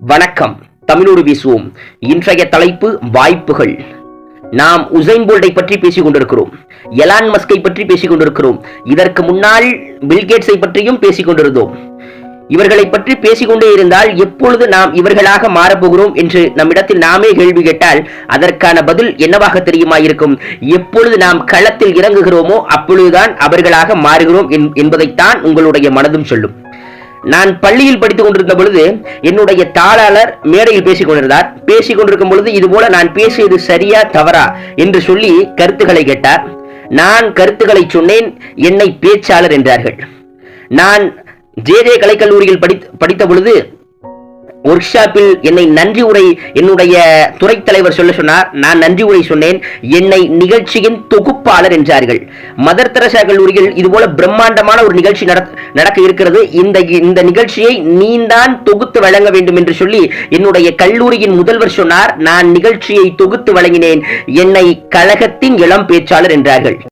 வணக்கம். தமிழோடு பேசுவோம் இன்றைய தலைப்பு வாய்ப்புகள். நாம் உசைன் போல்டை பற்றி பேசிக் கொண்டிருக்கிறோம் எலான் மஸ்கை பற்றி பேசிக் கொண்டிருக்கிறோம் இதற்கு முன்னால் பில்கேட்ஸை பற்றியும் பேசிக் கொண்டிருந்தோம் இவர்களை பற்றி பேசிக்கொண்டே இருந்தால் எப்பொழுது நாம் இவர்களாக மாறப்போகிறோம் என்று நம்மிடத்தில் நாமே கேள்வி கேட்டால் அதற்கான பதில் என்னவாக தெரியுமா இருக்கும் எப்பொழுது நாம் களத்தில் இறங்குகிறோமோ அப்பொழுதுதான் அவர்களாக மாறுகிறோம் என்பதைத்தான் உங்களுடைய மனதும் சொல்லும். நான் பள்ளியில் படித்துக் கொண்டிருந்த பொழுது என்னுடைய தாளாளர் மேடையில் பேசிக் கொண்டிருந்தார். பேசிக் கொண்டிருக்கும் பொழுது இது போல நான் பேசியது சரியா தவறா என்று சொல்லி கருத்துக்களை கேட்டார். நான் கருத்துக்களை சொன்னேன் என்னை பேச்சாளர் என்றார்கள். நான் ஜே ஜே கலைக்கல்லூரியில் படித் படித்த பொழுது ஒர்க் ஷாப்பில் என்னை நன்றி உரை என்னுடைய துறை தலைவர் சொல்ல சொன்னார் நான் நன்றி உரை சொன்னேன் என்னை நிகழ்ச்சியின் தொகுப்பாளர் என்றார்கள். மதர் தெரசா கல்லூரியில் இதுபோல பிரம்மாண்டமான ஒரு நிகழ்ச்சி நடக்க இருக்கிறது. இந்த இந்த நிகழ்ச்சியை நீந்தான் தொகுத்து வழங்க வேண்டும் என்று சொல்லி என்னுடைய கல்லூரியின் முதல்வர் சொன்னார். நான் நிகழ்ச்சியை தொகுத்து வழங்கினேன். என்னை கழகத்தின் இளம் பேச்சாளர் என்றார்கள்.